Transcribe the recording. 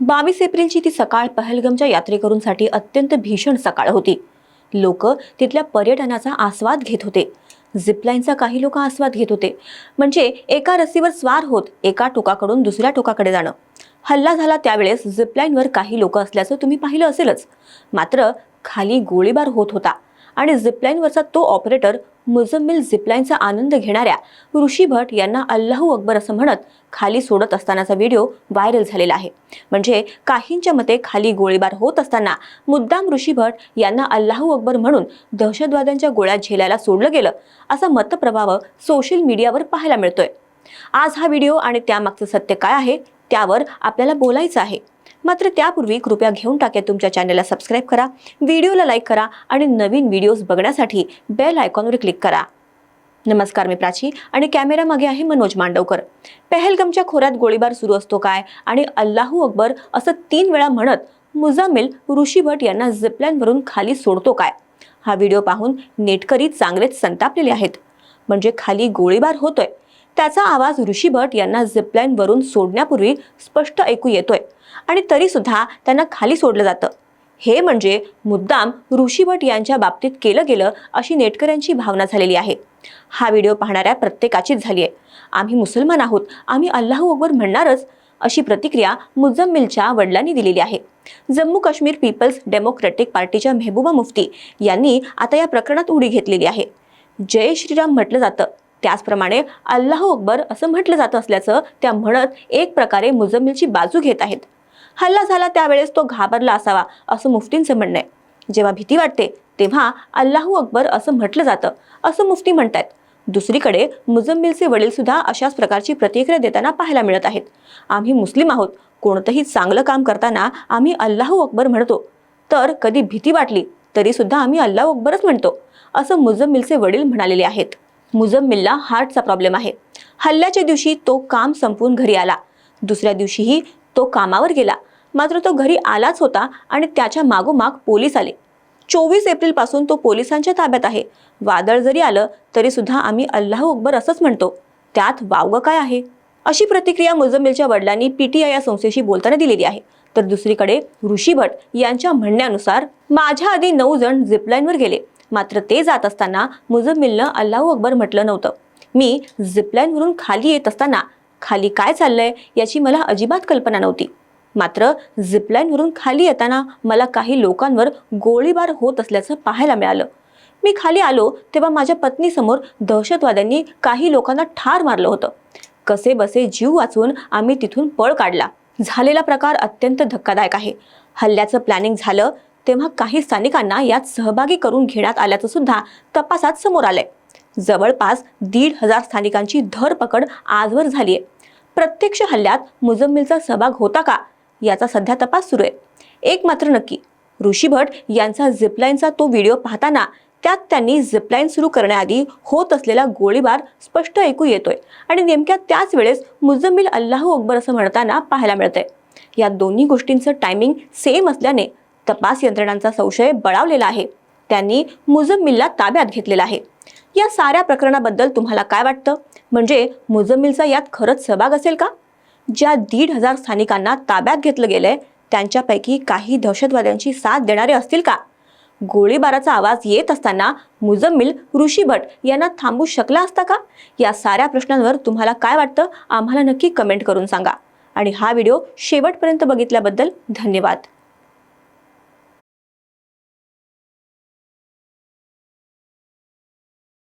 बावीस एप्रिलची ती सकाळ पहलगमच्या यात्रेकरूंसाठी अत्यंत भीषण सकाळ होती. लोक तिथल्या पर्यटनाचा आस्वाद घेत होते. झिपलाईनचा काही लोक आस्वाद घेत होते. म्हणजे एका रस्सीवर स्वार होत एका टोकाकडून दुसऱ्या टोकाकडे जाणं. हल्ला झाला त्यावेळेस झिपलाईनवर काही लोक असल्याचं तुम्ही पाहिलं असेलच. मात्र खाली गोळीबार होत होता आणि झिपलाईनवरचा तो ऑपरेटर मुजम्मिल झिपलाईनचा आनंद घेणाऱ्या ऋषी भट यांना अल्लाहू अकबर असं म्हणत खाली सोडत असतानाचा व्हिडिओ व्हायरल झालेला आहे. म्हणजे काहींच्या मते खाली गोळीबार होत असताना मुद्दाम ऋषी भट यांना अल्लाहू अकबर म्हणून दहशतवाद्यांच्या गोळ्या झेलायला सोडलं गेलं असा मतप्रभाव सोशल मीडियावर पाहायला मिळतोय. आज हा व्हिडिओ आणि त्यामागचं सत्य काय आहे त्यावर आपल्याला बोलायचं आहे. मात्र त्यापूर्वी कृपया घेऊन टाक्या तुमच्या चॅनलला सबस्क्राईब करा व्हिडिओला लाईक करा आणि नवीन व्हिडिओज बघण्यासाठी बेल आयकॉनवर क्लिक करा. नमस्कार मी प्राची आणि कॅमेरा मागे आहे मनोज मांडवकर. पहलगमच्या खोऱ्यात गोळीबार सुरू असतो काय आणि अल्लाहू अकबर असं तीन वेळा म्हणत मुजामिल ऋषी भट यांना झिपलाईनवरून खाली सोडतो काय? हा व्हिडिओ पाहून नेटकरी चांगलेच संतापलेले आहेत. म्हणजे खाली गोळीबार होतोय. त्याचा आवाज ऋषी भट यांना झिपलाईनवरून सोडण्यापूर्वी स्पष्ट ऐकू येतोय. आणि तरीसुद्धा त्यांना खाली सोडलं जातं. हे म्हणजे मुद्दाम ऋषी भट यांच्या बाबतीत केलं गेलं अशी नेटकऱ्यांची भावना झालेली आहे. हा व्हिडिओ पाहणाऱ्या प्रत्येकाचीच झाली आहे. आम्ही मुसलमान आहोत आम्ही अल्लाहू अकबर म्हणणारच अशी प्रतिक्रिया मुजम्मिलच्या वडिलांनी दिलेली आहे. जम्मू काश्मीर पीपल्स डेमोक्रेटिक पार्टीच्या मेहबूबा मुफ्ती यांनी आता या प्रकरणात उडी घेतलेली आहे. जय श्रीराम म्हटलं जातं. त्याचप्रमाणे अल्लाहू अकबर असं म्हटलं जात असल्याचं त्या म्हणत एक प्रकारे मुजम्मिलची बाजू घेत आहेत. हल्ला झाला त्यावेळेस तो घाबरला असावा असं मुफ्तींचं म्हणणं आहे. जेव्हा भीती वाटते तेव्हा अल्लाहू अकबर असं म्हटलं जातं असं मुफ्ती म्हणतायत. दुसरीकडे मुजम्मिलचे वडील सुद्धा अशाच प्रकारची प्रतिक्रिया देताना पाहायला मिळत आहेत. आम्ही मुस्लिम आहोत कोणतंही चांगलं काम करताना आम्ही अल्लाहू अकबर म्हणतो. तर कधी भीती वाटली तरी सुद्धा आम्ही अल्लाहू अकबरच म्हणतो असं मुजम्मिलचे वडील म्हणालेले आहेत. मुजम्मिलला हार्टचा प्रॉब्लेम आहे. हल्ल्याच्या दिवशी तो काम संपवून घरी आला. दुसऱ्या दिवशीही तो कामावर गेला. मात्र तो घरी आलाच होता आणि त्याच्या मागोमाग पोलीस आले. चोवीस एप्रिलपासून तो पोलिसांच्या ताब्यात आहे. वादळ जरी आलं तरी सुद्धा आम्ही अल्लाह अकबर असंच म्हणतो. त्यात वावगं काय आहे? अशी प्रतिक्रिया मुजम्मिलच्या वडिलांनी पीटीआय या संस्थेशी बोलताना दिलेली आहे. तर दुसरीकडे ऋषी भट यांच्या म्हणण्यानुसार माझ्या आधी नऊ जण झिपलाईनवर गेले. मात्र ते जात असताना मुजम्मिलनं अल्लाहू अकबर म्हटलं नव्हतं. मी झिपलाईनवरून खाली येत असताना खाली काय चाललंय याची मला अजिबात कल्पना नव्हती. मात्र झिपलाईनवरून खाली येताना मला काही लोकांवर गोळीबार होत असल्याचं पाहायला मिळालं. मी खाली आलो तेव्हा माझ्या पत्नीसमोर दहशतवाद्यांनी काही लोकांना ठार मारलं होतं. कसे बसे जीव वाचवून आम्ही तिथून पळ काढला. झालेला प्रकार अत्यंत धक्कादायक आहे. हल्ल्याचं प्लॅनिंग झालं तेव्हा काही स्थानिकांना यात सहभागी करून घेण्यात आल्याचं सुद्धा तपासात समोर आलंय. जवळपास दीड हजार स्थानिकांची धरपकड आजवर झाली आहे प्रत्यक्ष हल्ल्यात मुजम्मिलचा सहभाग होता का? याचा सध्या तपास सुरू आहे. एक मात्र नक्की ऋषी भट यांचा झिपलाईनचा तो व्हिडिओ पाहताना त्यात त्यांनी झिपलाईन सुरू करण्याआधी होत असलेला गोळीबार स्पष्ट ऐकू येतोय आणि नेमक्या त्याच वेळेस मुजम्मिल अल्लाहू अकबर असं म्हणताना पाहायला मिळतंय. या दोन्ही गोष्टींचं टायमिंग सेम असल्याने तपास यंत्रणांचा संशय बळावलेला आहे. त्यांनी मुजम्मिलला ताब्यात घेतलेला आहे. या साऱ्या प्रकरणाबद्दल तुम्हाला काय वाटतं? म्हणजे मुजम्मिलचा यात खरंच सहभाग असेल का? ज्या दीड हजार स्थानिकांना ताब्यात घेतलं गेलंय त्यांच्यापैकी काही दहशतवाद्यांची साथ देणारे असतील का? गोळीबाराचा आवाज येत असताना मुजम्मिल ऋषी भट यांना थांबू शकला असता का? या साऱ्या प्रश्नांवर तुम्हाला काय वाटतं? आम्हाला नक्की कमेंट करून सांगा. आणि हा व्हिडिओ शेवटपर्यंत बघितल्याबद्दल धन्यवाद.